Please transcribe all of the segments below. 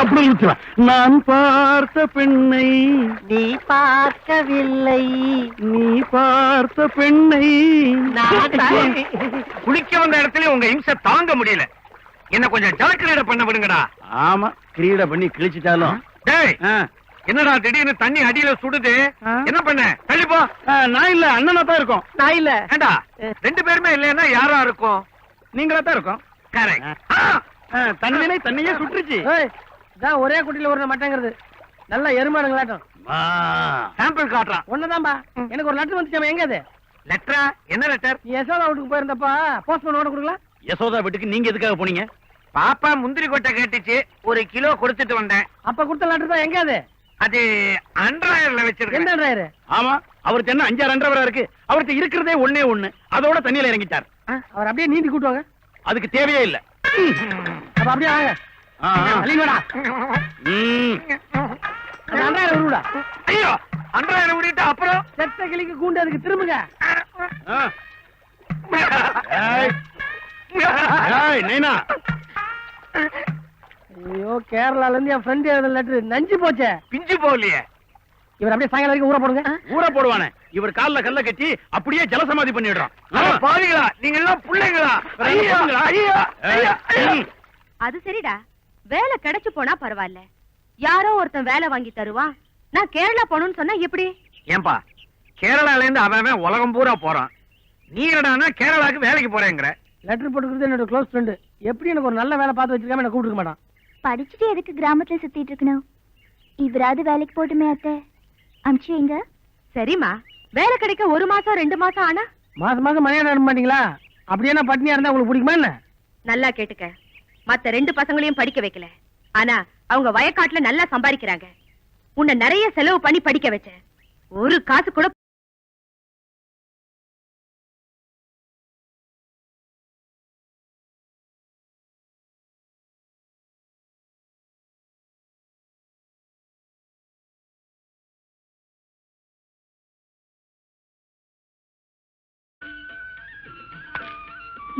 அப்படி நான் பார்த்த பெண்ணை நீ பார்க்கவில்லை. நீ பார்த்த பெண்ணை. குளிக்க வந்த இடத்துல உங்க இம்சை தாங்க முடியல. என்ன கொஞ்சம் ஜலக்கிரீட பண்ண விடுங்கடா. ஆமா கிரீட பண்ணி கிழிச்சிட்டாலும். என்னடா திடீர்னு தண்ணி அடியில சுடுது. என்ன பண்ண? தள்ளிப்போ நான் இல்ல அண்ணனா தான் இருக்கோம். நான் இல்ல. ஏண்டா ரெண்டு பேருமே இல்லைன்னா யாரா இருக்கும்? நீங்களா தான் இருக்கோம். கரெக்ட் ஆ, தண்ணியிலே தண்ணியே சுட்டுருச்சு. இதான் ஒரே குட்டியில ஒரு மட்டங்கிறது. நல்ல எருமாடுங்களாட்டம் ஆ. சாம்பிள் காட்டுறான். ஒண்ணுதான்பா. எனக்கு ஒரு லெட்டர் வந்துச்சாம எங்க அது? லெட்டரா? என்ன லெட்டர்? யசோதா வீட்டுக்கு போயிருந்தப்பா. போஸ்ட்மேன் ஓட கொடுக்கலாம் யசோதா வீட்டுக்கு நீங்க எதுக்காக போனீங்க? பாப்பா முந்திரி கொட்டை கேட்டுச்சு ஒரு கிலோ கொடுத்துட்டு வந்தேன். அப்ப கொடுத்த லெட்டர் தான் எங்க அது? அது எந்த வச்சிருக்கேன். டிரைவர் ஆமா அவருக்கு என்ன அஞ்சாறு அன்றவரா இருக்கு. அவருக்கு இருக்கிறதே ஒண்ணே ஒண்ணு. அதோட தண்ணியில இறங்கிட்டார். அவர் அப்படியே நீந்தி கூட்டுவாங்க. அதுக்கு தேவையே இல்ல. அப்ப அப்படியே வாங்க அன்றாயிரம் விடிட்டு அப்புறம்? செத்த கிளிக்கு கூண்டு அதுக்கு திரும்புங்க நைனா. ஐயோ கேரளால இருந்து என் ஃப்ரெண்ட் எழுத லெட்டர் நஞ்சு போச்சே. பிஞ்சு போகலையே. இவர் அப்படியே சாயங்காலம் வரைக்கும் ஊற போடுங்க. ஊற போடுவானே. இவர் கால்ல கல்ல கட்டி அப்படியே ஜலசமாதி பண்ணிடுறான். அட பாவிகளா நீங்க எல்லாம் பிள்ளைங்களா. அது சரிடா. வேலை கிடைச்சு போனா பரவாயில்ல. யாரோ ஒருத்தன் வேலை வாங்கி தருவான். நான் கேரளா போகணும்னு சொன்னா எப்படி? ஏன்பா கேரளால இருந்து அவன் உலகம் பூரா போறான். நீ என்னடான்னா கேரளாக்கு வேலைக்கு போறேங்கிற. லெட்டர் போட்டுக்கிறது என்னோட க்ளோஸ் ஃப்ரெண்டு எப்படி எனக்கு ஒரு நல்ல வேலை பார்த்து வச்சிருக்காம என்ன கூப்பிட்டுக்க மாட்டான்? படிச்சுட்டு எதுக்கு கிராமத்துல சுத்திட்டு இருக்கணும்? இவராது வேலைக்கு போட்டுமே அத்தை. அமிச்சு எங்க? சரிம்மா. வேலை கிடைக்க ஒரு மாசம் ரெண்டு மாசம் ஆனா? மாசம் மாசம் அனுப்ப மாட்டீங்களா? அப்படியே நான் பட்னியா இருந்தா உங்களுக்கு பிடிக்குமா என்ன? நல்லா கேட்டுக்க. மத்த ரெண்டு பசங்களையும் படிக்க வைக்கல. ஆனா அவங்க வயக்காட்டுல நல்லா சம்பாதிக்கிறாங்க. உன்னை நிறைய செலவு பண்ணி படிக்க வச்சேன். ஒரு காசு கூட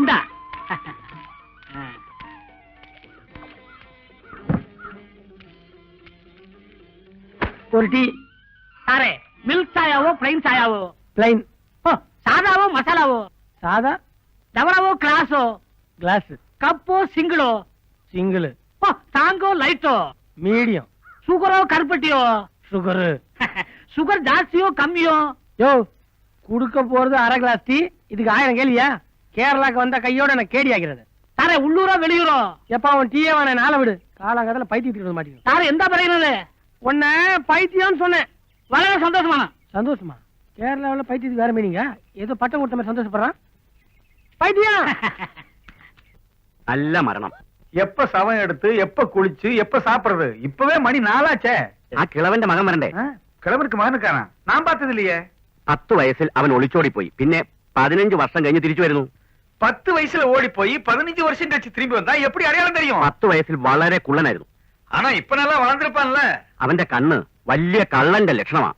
இந்தா. ஒரு டீ சாரே மில்க் சாயாவோ பிளைன் சாயாவோ? பிளைன் ஓ சாதாவோ மசாலாவோ? சாதா. டவராவோ கிளாஸோ கிளாஸ் கப்போ சிங்கிளோ சிங்கிள் ஓ தாங்கோ லைட்டோ மீடியம் சுகரோ கருப்பட்டியோ? சுகரு சுகர் ஜாஸ்தியோ கம்மியோ? யோ குடுக்க போறது அரை கிளாஸ் டீ இதுக்கு ஆயிரம் கேளியா கேரளாக்கு வந்த கையோட எனக்கு கேடி ஆகிறது. சாரே உள்ளூரோ வெளியூரோ? எப்ப அவன் டீயே வேணா நாளை விடு. காலங்காலத்துல பைத்தியத்துக்கு மாட்டேங்குது. சாரே எந்த பறையினது உன்ன பைத்தியம்னு சொன்னேன் വളരെ சந்தோஷமான சந்தோஷமா கேரளாவுல பைத்தியத்துக்கு வேற மீனிங்க ஏதோ பட்டம் கொடுத்த மாதிரி சந்தோஷப்படுறான் பைத்தியம் நல்ல மரணம் எப்ப சவம் எடுத்து எப்ப குளிச்சு எப்ப சாப்பிடுறது இப்பவே மணி நாலாச்சே ആ കിളവന്റെ മകൻ വരണ്ടേ கிழவருக்கு மகனுக்கான நான் பார்த்தது இல்லையே പത്ത് വയസ്സിൽ അവൻ ഒളിച്ചോടിപ്പോയി പിന്നെ പതിനഞ്ച് വർഷം കഴിഞ്ഞ് തിരിച്ചു വരുന്നു பத்து வயசுல ஓடி போய் பதினஞ்சு வருஷம் கழிச்சு திரும்பி வந்தா எப்படி அடையாளம் தெரியும் പത്ത് വയസ്സിൽ വളരെ കുള്ളനായിരുന്നു ஆனா இப்ப நல்லா வளர்ந்திருப்பான்ல അവന്റെ കണ്ണ് വലിയ കള്ളന്റെ ലക്ഷണമാ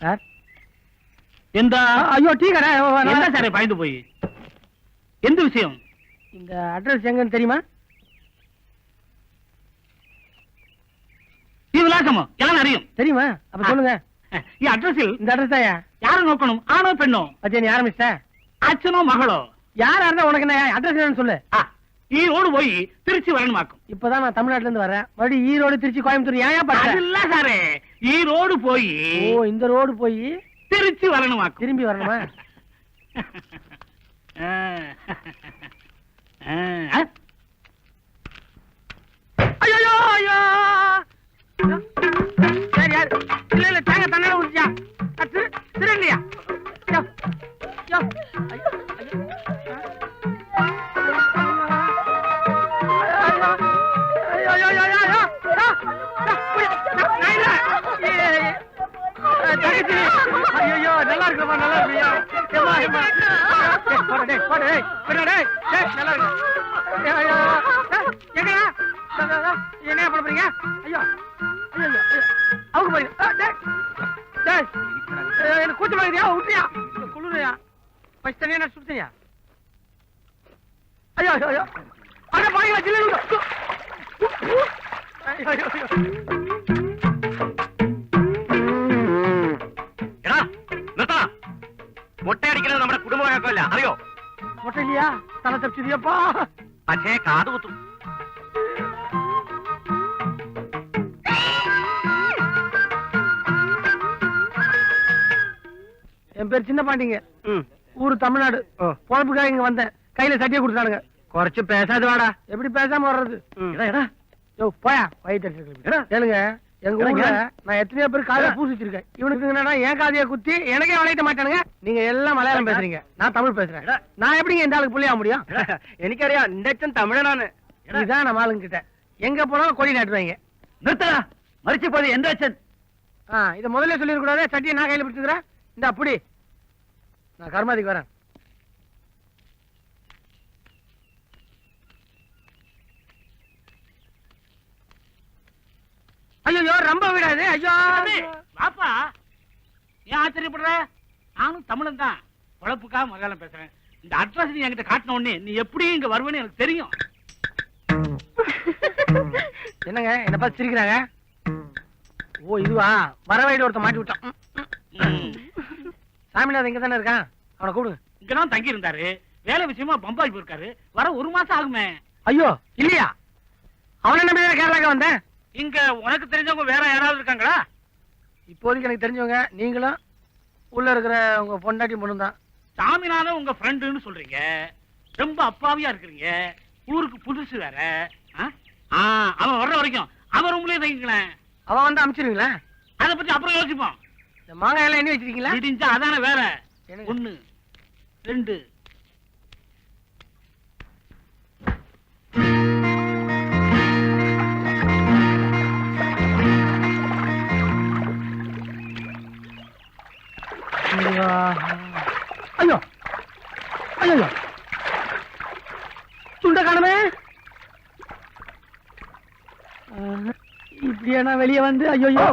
சார் எந்த ஐயோ டீ கடை ஓ, எந்த நல்லா- சாரே பயந்து போய் எந்த விஷயம் இந்த அட்ரஸ் எங்கன்னு தெரியுமா ഈ വിലാസമോ എല്ലാം അറിയും தெரியுமா அப்ப சொல்லுங்க ഈ അഡ്രസ്സിൽ இந்த அட்ரஸ் தாயா யாரை നോക്കണം ആണോ പെണ്ണോ பத்தியா நீ ஆரம்பிச்சிட்ட அச்சனோ மகளோ? யாரா இருந்தா உனக்கு என்ன அட்ரஸ் என்னன்னு சொல்லு. ஈரோடு போய் திருச்சி வரணுமாக்கும் இப்பதான் நான் தமிழ்நாட்டுல இருந்து வரேன். மறுபடியும் ஈரோடு திருச்சி கோயம்புத்தூர் ஏன் இல்ல சாரு ஈரோடு போய் ஓ இந்த ரோடு போய் திருச்சி வரணுமா திரும்பி வரணுமா? ஐயோ நல்லா இருக்குப்பா நல்லா இருக்கியா? ஏமா ஏமா போடா டேய் போடா டேய் போடா டேய் டேய் நல்லா இருக்கு ஐயோ, ஐயோ, ஐயோ. எங்கயா இதோ, இதோ, இதோ. என்ன பண்ண போறீங்க? ஐயோ ஐயோ ஐயோ, ஐயோ. அவங்க போறீங்க. ஆ, டேய் டேய் ஐயோ, எனக்கு கூச்சம் வாங்குறியா விட்டுறியா குளிரையா? ஃபர்ஸ்ட் தனியா நான் சுடுத்தனியா ஐயோ ஐயோ ஐயோ. அட பாருங்க ஜில்லு ஐயோ ஐயோ. అదయో కొట్టలియా తల తప్పింది అప్పా పచ్చే కాదు என் பேர் சின்ன பாண்டிங்க. ஊரு தமிழ்நாடு. பொழப்புக்காக இங்க வந்தேன். கையில சட்டிய கொடுத்தானுங்க குறைச்சு பேசாது வாடா எப்படி பேசாம வர்றது? போயா. வயிற்று கேளுங்க. எங்க ஊர்ல நான் எத்தனையோ பேர் காதல பூசிச்சிருக்கேன் இவனுக்கு என்னடா என் காதைய குத்தி எனக்கே வளையிட்ட மாட்டானுங்க? நீங்க எல்லாம் மலையாளம் பேசுறீங்க. நான் தமிழ் பேசுறேன். நான் எப்படிங்க இந்த ஆளுக்கு புள்ளியா முடியும்? எனக்கு அறியா இண்டக்ஷன் தமிழ நானு. இதுதான் நம்ம ஆளுங்கிட்ட எங்க போனாலும் கொடி நாட்டுவாங்க. நிறுத்தடா. மறிச்சு போது என்ராச்சன் இதை முதல்ல சொல்லிடக்கூடாது சட்டியை நான் கையில் பிடிச்சிக்கிறேன். இந்த அப்படி நான் கர்மாதிக்கு வரேன். ஐயோ ரொம்ப விடாது. ஐயோ. தம்பி, வாப்பா. ஏன் ஆச்சரியப்படுற? நானும் தமிழன் தான். உழப்புக்காக மலையாளம் பேசுறேன். இந்த அட்ரஸ் நீ என்கிட்ட காட்டின உடனே நீ எப்படி இங்க வருவேன்னு எனக்கு தெரியும். என்னங்க என்ன பார்த்து சிரிக்கிறாங்க? ஓ இதுவா? வர வழியில ஒருத்தன் மாட்டி விட்டான். சாமிநாதன் இங்க தானே இருக்கான்? அவனை கூப்பிடுங்க இங்கதான் தங்கி இருந்தாரு வேலை விஷயமா பம்பாய் போயிருக்காரு. வர ஒரு மாசம் ஆகுமே. ஐயோ இல்லையா? அவனை தானே கேரளாக்கு வந்தேன்? இங்க உனக்கு தெரிஞ்சவங்க வேற யாராவது இருக்காங்களா? இப்போதைக்கு எனக்கு தெரிஞ்சவங்க நீங்களும் உள்ள இருக்கிற உங்க பொண்டாட்டி பொண்ணு தான் சாமிநாதன் உங்க ஃப்ரெண்டுன்னு சொல்றீங்க. ரொம்ப அப்பாவியா இருக்கிறீங்க. ஊருக்கு புதுசு வேற. அவன் வர்ற வரைக்கும். அவன் ரூம்லயே தங்கிங்களேன் அவன் வந்து அனுப்பிச்சிருவீங்களா அதை பத்தி அப்புறம் யோசிப்போம். இந்த மாங்காய் எல்லாம் எண்ணி வச்சிருக்கீங்களா? இடிஞ்சா அதானே வேற? ஒண்ணு ரெண்டு ஐயோ. ஐயோ. துண்ட காணுமே. இப்படியா வெளியே வந்து? ஐயோ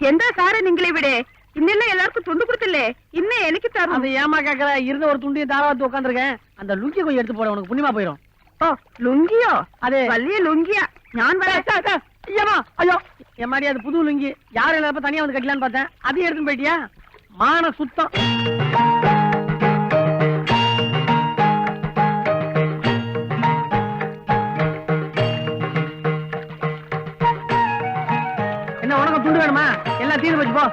எந்த சார நீங்களே விடு. இன்னெல்லாம் எல்லாருக்கும் துண்டு கொடுத்தலே இன்னும் எனக்கு அந்த தரும் ஏமா கேக்குற? இருந்த ஒரு துண்டியை தாராவத்து உட்காந்துருக்கேன் அந்த லுங்கி கொஞ்சம் எடுத்து போட உனக்கு புண்ணியமா போயிடும் ஓ லுங்கியோ? அது. வள்ளிய லுங்கியா? நான் வர ஐயமா ஐயோ. என் மாதிரி அது புது லுங்கி. யாரும் இல்லாத தனியா வந்து கட்டலான்னு பார்த்தேன்? அதையும் எடுத்துன்னு போயிட்டியா? மான சுத்தம் என்ன உனக்கு துண்டு வேணுமா? எல்லாம் தீர்வு வச்சு போ.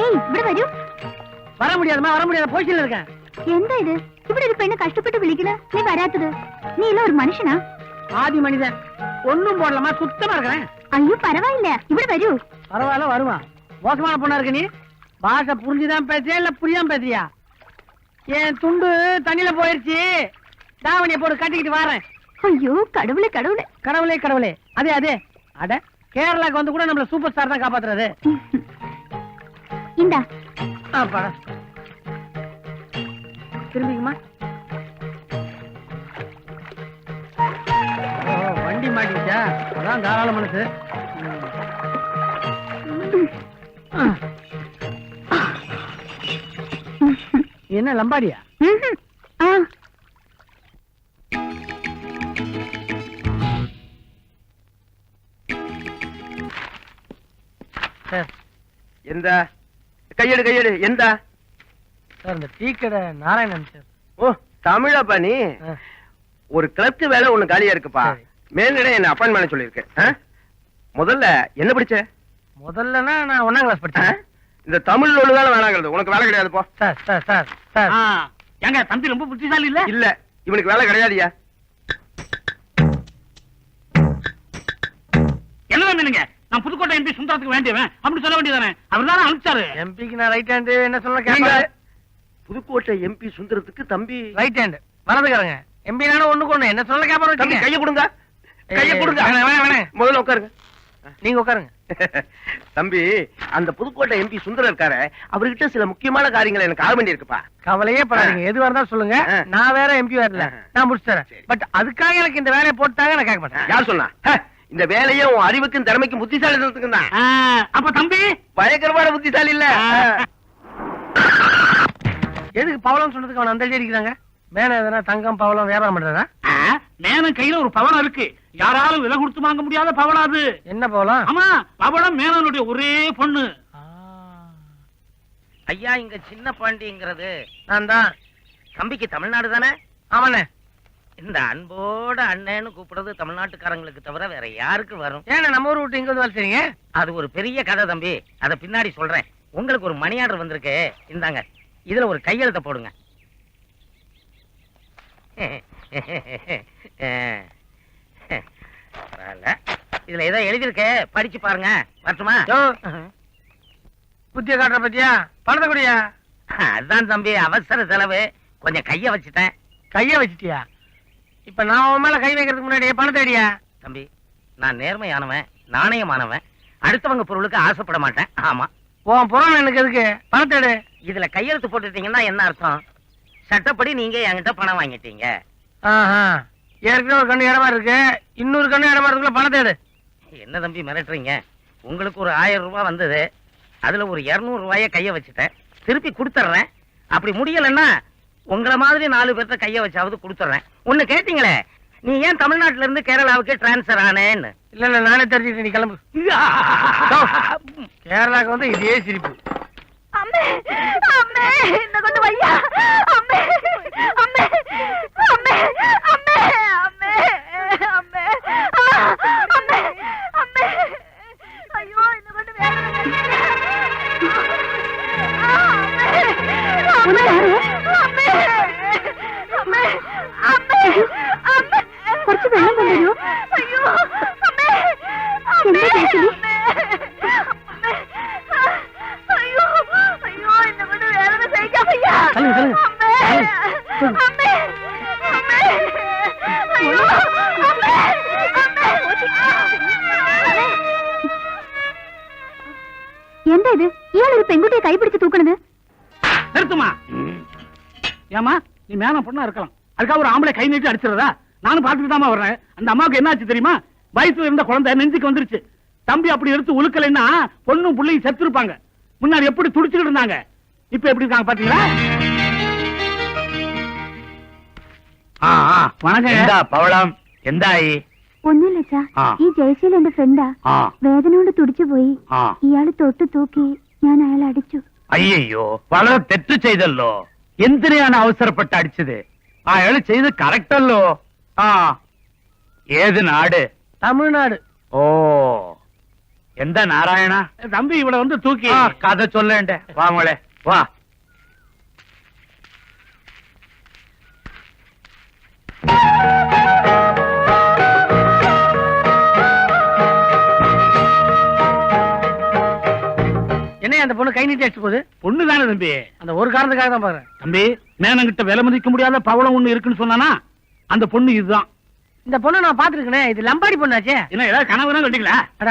ஏய் இப்படி ராஜு வர முடியாதுமா? வர முடியாது போஷியில் இருக்கேன் எந்த இது? இப்படி ஒரு என்ன கஷ்டப்பட்டு விழிக்கல? நீ வராத்தது நீ இல்ல ஒரு மனுஷனா? ஆதி மனிதன். ஒண்ணும் போடலாமா சுத்தமா இருக்கிறேன். ஐயோ பரவாயில்ல. இப்படி வரும் பரவாயில்ல வருவான். மோசமான பொண்ணா இருக்க நீ? பாச புரிஞ்சுதான் பேசுறியா இல்ல புரியாம பேசுறியா? என் துண்டு தண்ணில போயிருச்சு. தாவணியை போட்டு கட்டிக்கிட்டு வாரேன். ஐயோ கடவுளே கடவுளே. கடவுளே கடவுளே. அதே அதே. அட கேரளாக்கு வந்து கூட நம்மள சூப்பர் ஸ்டார் தான் காப்பாத்துறது. இந்தா. திரும்பிக்குமா? வண்டி மாட்டிக்கிச்சா? அதான் தாராள மனசு. என்ன லம்பாடியா? எந்த? கையெடு கையெடு எந்த? சார் இந்த டீ கடை நாராயணன் சார். ஓ தமிழப்பா நீ ஒரு கிளர்க்கு வேலை ஒண்ணு காலியா இருக்குப்பா. மேல்நிலை என்ன அப்பாயின் பண்ண சொல்லியிருக்கேன். முதல்ல என்ன படிச்ச? முதல்லனா நான் ஒன்னாம் கிளாஸ் படிச்சேன். இந்த தமிழ் ஒழுங்கான வேணாங்கிறது. உனக்கு வேலை கிடையாது போ. Sir sir sir. சார். ஆ, ஏங்க தம்பி ரொம்ப புத்திசாலி இல்ல? இல்ல இவனுக்கு வேலை கிடையாதுயா என்ன மீனுங்க நான் புதுக்கோட்டை எம்பி சுந்தரத்துக்கு வேண்டியவன். அப்படி சொல்ல வேண்டியதானே? அவர் தானே அனுப்பிச்சாரு. எம்பிக்கு நான் ரைட் ஹேண்டு என்ன சொல்ல நீங்க கேட்க புதுக்கோட்டை எம்பி சுந்தரத்துக்கு தம்பி. ரைட் ஹேண்ட் வலதுக்காரங்க எம்பி நானும் ஒண்ணுக்கு ஒண்ணு. என்ன சொல்ல கேப்பாரு கைய கொடுங்க. கைய கொடுங்க. முதல்ல உட்காருங்க. நீங்க உட்காருங்க. தம்பி அந்த புதுக்கோட்டை எம்பி சுந்தரம் இருக்காரு அவர்கிட்ட சில முக்கியமான காரியங்களை எனக்கு ஆக வேண்டியிருக்குப்பா கவலையே படாதீங்க. எதுவா இருந்தாலும் சொல்லுங்க. நான் வேற எம்பி வரல. நான் முடிச்சு தரேன் சரி. பட் அதுக்காக எனக்கு இந்த வேலையை போட்டாங்க நான் கேட்க மாட்டேன். யார் சொன்னா? இந்த வேலையை உன் அறிவுக்கும் திறமைக்கும் புத்திசாலித்தனத்துக்கும் தான். அப்ப தம்பி? பயங்கரமான புத்திசாலி இல்ல. எதுக்கு பவளம் சொன்னதுக்கு அவன் அந்த அடிக்கிறாங்க? மேல எதனா தங்கம் பவளம் வியாபாரம் பண்றதா? ஆ, மேனன் கையில ஒரு பவனம் இருக்கு. யாராலும் விலை கொடுத்து வாங்க முடியாத பவனம் அது. என்ன போலாம் ஆமா பவனம் மேனனுடைய ஒரே பொண்ணு. ஐயா இங்க சின்ன பாண்டிங்கிறது நான் தான். தம்பிக்கு தமிழ்நாடு தானே? ஆமாண்ணே. இந்த அன்போட அண்ணன்னு கூப்பிடுறது தமிழ்நாட்டுக்காரங்களுக்கு தவிர வேற யாருக்கு வரும்? ஏண்ணே நம்ம ஊர் விட்டு இங்க வந்து வேலை செய்றீங்க அது ஒரு பெரிய கதை தம்பி. அத பின்னாடி சொல்றேன். உங்களுக்கு ஒரு மணி ஆர்டர் வந்திருக்கு. இந்தாங்க. இதுல ஒரு கையெழுத்த போடுங்க. இதுல ஏதோ எழுதிருக்கு படிச்சு பாருங்க. வரட்டுமா? புத்திய காட்டுற பத்தியா? பணத்தை குடியா? அதுதான் தம்பி அவசர செலவு. கொஞ்சம் கைய வச்சுட்டேன். கைய வச்சிட்டியா? இப்ப நான் உன் மேல கை வைக்கிறதுக்கு முன்னாடி பணத்தை அடியா? தம்பி நான் நேர்மையானவன் நாணயமானவன். அடுத்தவங்க பொருளுக்கு ஆசைப்பட மாட்டேன். ஆமா. உன் புறம் எனக்கு எதுக்கு? பணத்தை எடு. இதுல கையெழுத்து போட்டுட்டீங்கன்னா என்ன அர்த்தம்? சட்டப்படி நீங்க என்கிட்ட பணம் வாங்கிட்டீங்க. ஆஹா. ஏற்கனவே ஒரு கண்ணு இடமா இருக்கு. இன்னொரு கண்ணு இடமா இருக்குள்ள பணத்தை எடு என்ன தம்பி மிரட்டுறீங்க? உங்களுக்கு ஒரு ஆயிரம் ரூபாய் வந்தது. அதுல ஒரு இருநூறு ரூபாய கைய வச்சுட்டேன். திருப்பி கொடுத்துட்றேன். அப்படி முடியலன்னா உங்களை மாதிரி நாலு பேர்த்த கைய வச்சாவது கொடுத்துட்றேன். ஒண்ணு கேட்டீங்களே? நீ ஏன் தமிழ்நாட்டுல இருந்து கேரளாவுக்கு டிரான்ஸ்பர் ஆனேன்னு? இல்ல இல்ல நானே தெரிஞ்சுக்கிட்டேன். நீ கிளம்பு. கேரளாக்கு வந்து இதே சிரிப்பு. அம்மே அம்மே என்ன கொண்டு வையா? அம்மே அம்மே. எந்த இது? ஏன் ஒரு பெண்குட்டியை கைப்பிடிச்சு தூக்குனது? நிறுத்துமா? ஏமா நீ மேல பொண்ணா இருக்கலாம். அதுக்காக ஒரு ஆம்பளை கை நீட்டி அடிச்சிடறதா? நானும் பார்த்துட்டு தாமா வர்றேன். அந்த அம்மாவுக்கு என்ன ஆச்சு தெரியுமா? வயசுல இருந்த குழந்தை நெஞ்சுக்கு வந்துருச்சு. தம்பி அப்படி எடுத்து உழுக்கலைன்னா பொண்ணும் பிள்ளையும் செத்துருப்பாங்க. முன்னாடி எப்படி துடிச்சுக்கிட்டு இருந்தாங்க? இப்ப எப்படி இருக்காங்க பாத்தீங்களா ആ, ആ, വണക്കം பவளம் எந்தாயி ഒന്നുമില്ല അച്ഛാ ആ. ഈ ജയശീൽ എന്റെ ഫ്രണ്ടാ ആ വേദന കൊണ്ട് തുടിച്ചു പോയി ആ ഇയാള് തൊട്ട് തൂക്കി ഞാൻ അയാളെ അടിച്ചു അയ്യോ വളരെ തെറ്റ് ചെയ്തല്ലോ എന്തിനെയാണ് അവസരപ്പെട്ട് അടിച്ചത് അയാൾ ചെയ്ത് കറക്റ്റ് അല്ലോ ആ ഏത് നാട് தமிழ்நாடு ഓ എന്താ നാരായണ தம்பி இவளை வந்து தூக்கி ആ കഥ ചൊല്ലേണ്ടേ വാ வா. என்ன அந்த பொண்ணு கை நீட்டி அடிச்சு பொண்ணு தானே தம்பி. அந்த ஒரு காரணத்துக்காக தான் பாரு தம்பி மேனங்கிட்ட விலை மதிக்க முடியாத பவளம் ஒண்ணு இருக்குன்னு சொன்னானா? அந்த பொண்ணு இதுதான். இந்த பொண்ணு நான் பாத்துருக்கேனே இது லம்பாடி பொண்ணாச்சே. என்ன ஏதாவது கனவு கட்டிக்கல? அட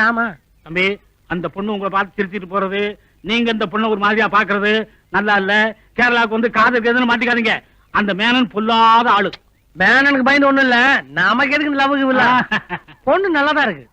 தம்பி அந்த பொண்ணு உங்களை பார்த்து திருத்திட்டு போறது நீங்க இந்த பொண்ணை ஒரு மாதிரியா பாக்குறது நல்லா இல்ல. கேரளாவுக்கு வந்து காதல் எதுன்னு மாட்டிக்காதீங்க. அந்த மேனன் பொல்லாத ஆளு. பேனனுக்கு பயந்து ஒண்ணும் இல்ல. நமக்கு எதுக்கு இந்த லவ்வுக்கு இல்ல. பொண்ணு நல்லா தான் இருக்கு?